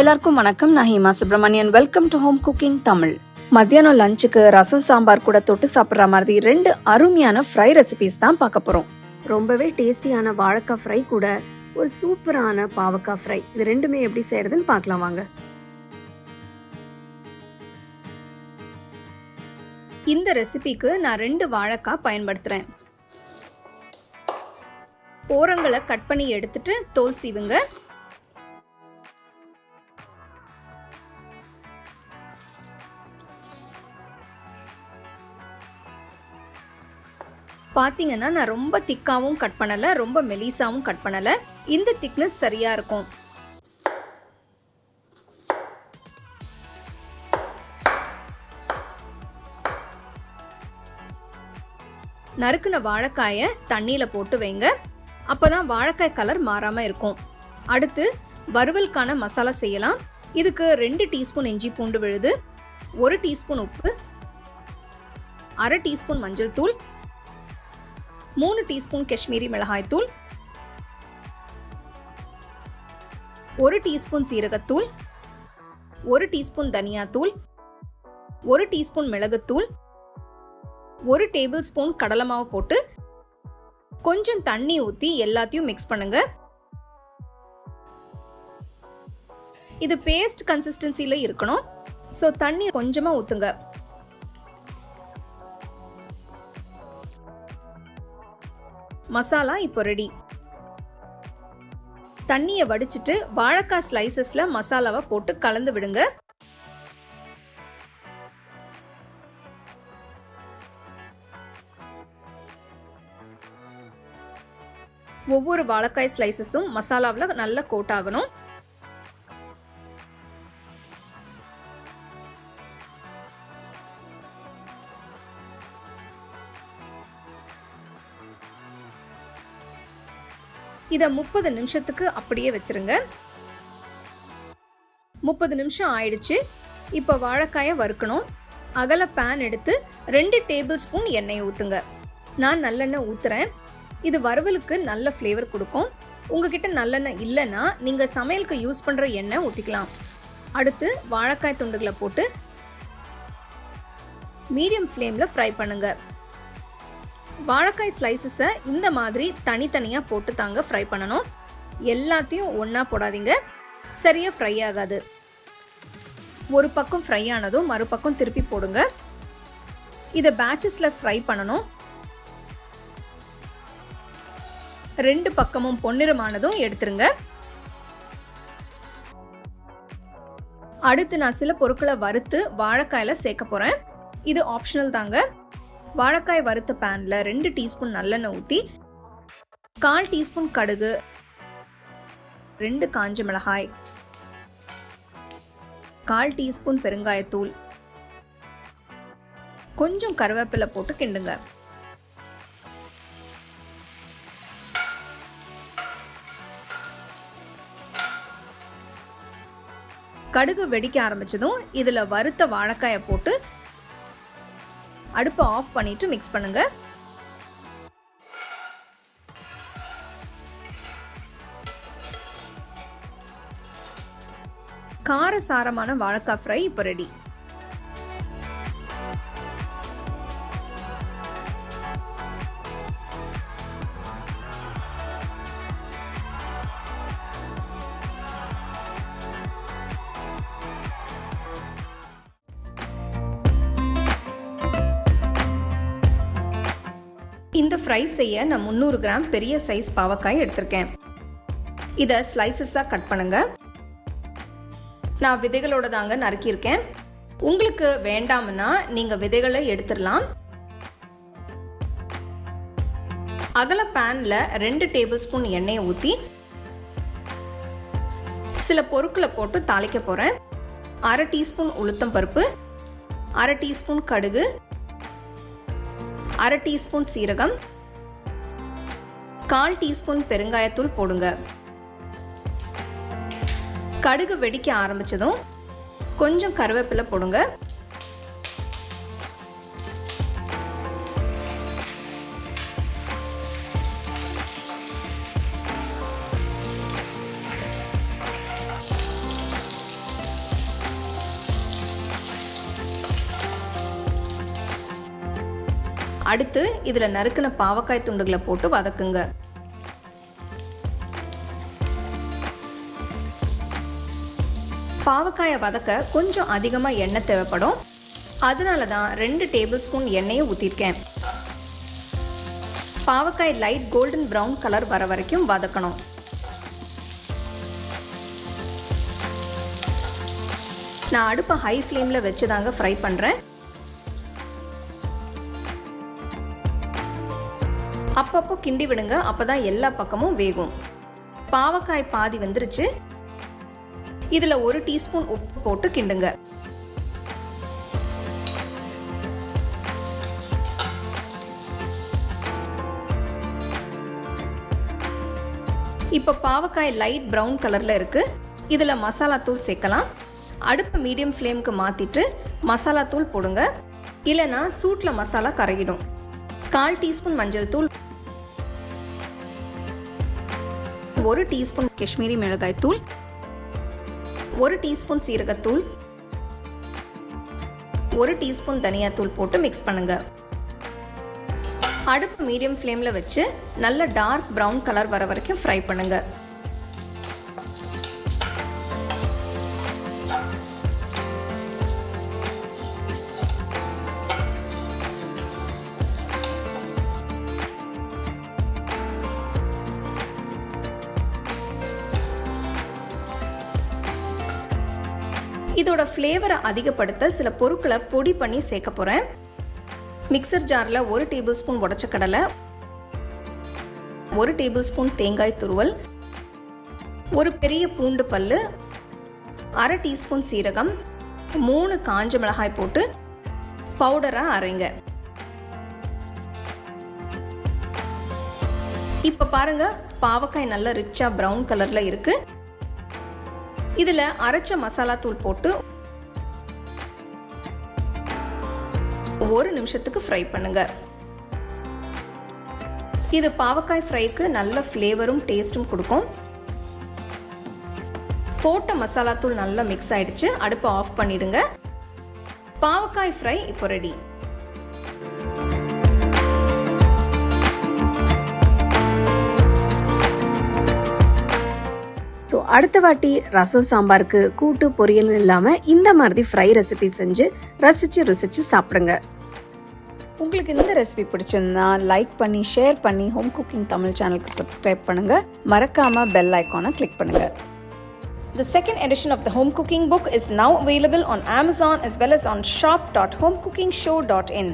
எல்லாருக்கும் வணக்கம். நான் Hema Subramanian welcome to home cooking Tamil மத்தியானம் லஞ்சுக்கு ரசம் சாம்பார் கூட தொட்டு சாப்பிட்ற மாதிரி ரெண்டு அருமையான ஃப்ரை ரெசிபிஸ் தான் பார்க்க போறோம். ரொம்பவே டேஸ்டியான வாழைக்காய் ஃப்ரை கூட ஒரு சூப்பரான பாவக்காய் ஃப்ரை இது ரெண்டுமே எப்படி செய்யறதுன்னு பார்க்கலாம் வாங்க. இந்த ரெசிபிக்கு நான் ரெண்டு வாழைக்காய் பயன்படுத்துறேன். ஓரங்களை கட் பண்ணி எடுத்துட்டு தோல் சீவுங்க. பார்த்தீங்கன்னா நான் ரொம்ப திக்காகவும் கட் பண்ணலை ரொம்ப மெலிசாவும் கட் பண்ணலை. இந்த திக்னஸ் சரியாக இருக்கும். நறுக்குன வாழைக்காயை தண்ணியில் போட்டு வைங்க. அப்போ தான் வாழைக்காய் கலர் மாறாமல் இருக்கும். அடுத்து வறுவலுக்கான மசாலா செய்யலாம். இதுக்கு ரெண்டு டீஸ்பூன் இஞ்சி பூண்டு விழுது ஒரு டீஸ்பூன் உப்பு அரை டீஸ்பூன் மஞ்சள் தூள் மூணு டீஸ்பூன் காஷ்மீரி மிளகாய்த்தூள் ஒரு டீஸ்பூன் சீரகத்தூள் ஒரு டீஸ்பூன் தனியாத்தூள் ஒரு டீஸ்பூன் மிளகுத்தூள் ஒரு டேபிள் ஸ்பூன் கடலை மாவு போட்டு கொஞ்சம் தண்ணி ஊற்றி எல்லாத்தையும் மிக்ஸ் பண்ணுங்க. இது பேஸ்ட் கன்சிஸ்டன்சியில் இருக்கணும். ஸோ தண்ணி கொஞ்சமாக ஊற்றுங்க மசாலா இப்போ ரெடி தண்ணியை வடிச்சிட்டு வாழைக்காய் ஸ்லைசஸ்ல மசாலாவை போட்டு கலந்து விடுங்க. ஒவ்வொரு வாழைக்காய் ஸ்லைசஸும் மசாலாவில் நல்லா கோட் ஆகணும். இதை முப்பது நிமிஷத்துக்கு அப்படியே வச்சுருங்க. முப்பது நிமிஷம் ஆயிடுச்சு. இப்போ வாழைக்காயை வறுக்கணும். அகல பேன் எடுத்து ரெண்டு டேபிள் ஸ்பூன் எண்ணெய் ஊற்றுங்க நான் நல்லெண்ணெய் ஊற்றுறேன் இது வறுவலுக்கு நல்ல ஃப்ளேவர் கொடுக்கும். உங்ககிட்ட நல்லெண்ணெய் இல்லைன்னா நீங்கள் சமையலுக்கு யூஸ் பண்ணுற எண்ணெய் ஊற்றிக்கலாம் அடுத்து வாழைக்காய் துண்டுகளை போட்டு மீடியம் ஃப்ளேமில் ஃப்ரை பண்ணுங்கள் வாழைக்காய் ஸ்லைசஸை இந்த மாதிரி தனித்தனியாக போட்டு தாங்க ஃப்ரை பண்ணணும். எல்லாத்தையும் ஒன்றா போடாதீங்க. சரியாக ஃப்ரை ஆகாது. ஒரு பக்கம் ஃப்ரை ஆனதும் மறுபக்கம் திருப்பி போடுங்க. இதை பேட்சஸில் ஃப்ரை பண்ணணும். ரெண்டு பக்கமும் பொன்னிறமானதும் எடுத்துருங்க. அடுத்து நான் சில பொருட்களை வறுத்து வாழைக்காயில் சேர்க்க போகிறேன் இது ஆப்ஷனல் தாங்க. வாழைக்காய் வறுத்த பேனில் ரெண்டு டீஸ்பூன் நல்லெண்ணெய் ஊற்றி கால் டீஸ்பூன் கடுகு ரெண்டு காஞ்ச மிளகாய் கால் டீஸ்பூன் பெருங்காயத்தூள் கொஞ்சம் கருவேப்பிலை போட்டு கிண்டுங்க. கடுகு வெடிக்க ஆரம்பிச்சதும் இதில் வறுத்த வாழைக்காயை போட்டு அடுப்பை ஆஃப் பண்ணிட்டு மிக்ஸ் பண்ணுங்க. கார சாரமான வாழைக்காய் ஃப்ரை இப்போ ரெடி இந்த ஃப்ரை செய்ய நான் முந்நூறு கிராம் பெரிய சைஸ் பாவக்காய் எடுத்திருக்கேன். இதை ஸ்லைசஸாக கட் பண்ணுங்க. நான் விதைகளோட தாங்க நறுக்கியிருக்கேன். உங்களுக்கு வேண்டாம்னா நீங்கள் விதைகளை எடுத்துடலாம். அகல பேனில் ரெண்டு டேபிள் ஸ்பூன் எண்ணெயை ஊற்றி சில பொருட்களை போட்டு தாளிக்க போகிறேன் அரை டீஸ்பூன் உளுத்தம் பருப்பு அரை டீஸ்பூன் கடுகு அரை டீஸ்பூன் சீரகம் கால் டீஸ்பூன் பெருங்காயத்தூள் போடுங்க. கடுகு வெடிக்க ஆரம்பிச்சதும் கொஞ்சம் கருவேப்பிலை போடுங்க. அடுத்து இதில் நறுக்கின பாவக்காய் துண்டுகளை போட்டு வதக்குங்க. பாவக்காயை வதக்க கொஞ்சம் அதிகமாக எண்ணெய் தேவைப்படும். அதனால தான் ரெண்டு டேபிள் ஸ்பூன் எண்ணெயை ஊற்றிருக்கேன் பாவக்காய் லைட் கோல்டன் ப்ரௌன் கலர் வர வரைக்கும் வதக்கணும். நான் அடுப்பை ஹை ஃப்ளேமில் வச்சு தாங்க ஃப்ரை பண்ணுறேன் அப்பப்போ கிண்டி விடுங்க அப்போ தான் எல்லா பக்கமும் வேகும். பாவக்காய் பாதி வந்துருச்சு. இதில் ஒரு டீஸ்பூன் உப்பு போட்டு கிண்டுங்க. இப்போ பாவக்காய் லைட் ப்ரௌன் கலரில் இருக்குது இதில் மசாலா தூள் சேர்க்கலாம். அடுப்பு மீடியம் ஃப்ளேமுக்கு மாற்றிட்டு மசாலா தூள் போடுங்க. இல்லைனா சூட்டில் மசாலா கரையிடும். கால் டீஸ்பூன் மஞ்சள் தூள் ஒரு டீஸ்பூன் காஷ்மீரி மிளகாய் தூள் ஒரு டீஸ்பூன் சீரகத்தூள் ஒரு டீஸ்பூன் தனியாத்தூள் போட்டு மிக்ஸ் பண்ணுங்க. அடுப்பு மீடியம் ஃப்ளேமில் வச்சு நல்ல டார்க் ப்ரௌன் கலர் வர வரைக்கும் ஃப்ரை பண்ணுங்கள் இதோட ஃப்ளேவரை அதிகப்படுத்த சில பொருட்களை பொடி பண்ணி சேர்க்க போகிறேன் மிக்சர் ஜாரில் ஒரு டேபிள் ஸ்பூன் உடச்ச கடலை ஒரு டேபிள் ஸ்பூன் தேங்காய் துருவல் ஒரு பெரிய பூண்டு பல்லு அரை டீஸ்பூன் சீரகம் மூணு காஞ்ச மிளகாய் போட்டு பவுடராக அரைங்க. இப்போ பாருங்க பாவக்காய் நல்ல ரிச்சாக ப்ரௌன் கலரில் இருக்குது இதில் அரைச்ச மசாலா தூள் போட்டு ஒரு நிமிஷத்துக்கு ஃப்ரை பண்ணுங்க. இது பாவக்காய் ஃப்ரைக்கு நல்ல ஃப்ளேவரும் டேஸ்ட்டும் கொடுக்கும். போட்ட மசாலா தூள் நல்லா மிக்ஸ் ஆயிடுச்சு. அடுப்பை ஆஃப் பண்ணிடுங்க. பாவக்காய் ஃப்ரை இப்போ ரெடி ஸோ அடுத்த வாட்டி ரசம் சாம்பாருக்கு கூட்டு பொரியல் இல்லாமல் இந்த மாதிரி ஃப்ரை ரெசிபி செஞ்சு ரசித்து ருசித்து சாப்பிடுங்க. உங்களுக்கு இந்த ரெசிபி பிடிச்சிருந்தா லைக் பண்ணி ஷேர் பண்ணி ஹோம் குக்கிங் தமிழ் சேனலுக்கு சப்ஸ்கிரைப் பண்ணுங்கள் மறக்காமல் பெல் ஐக்கானை கிளிக் பண்ணுங்க. The second edition of the home cooking book is now available on Amazon as well as on shop.homecookingshow.in.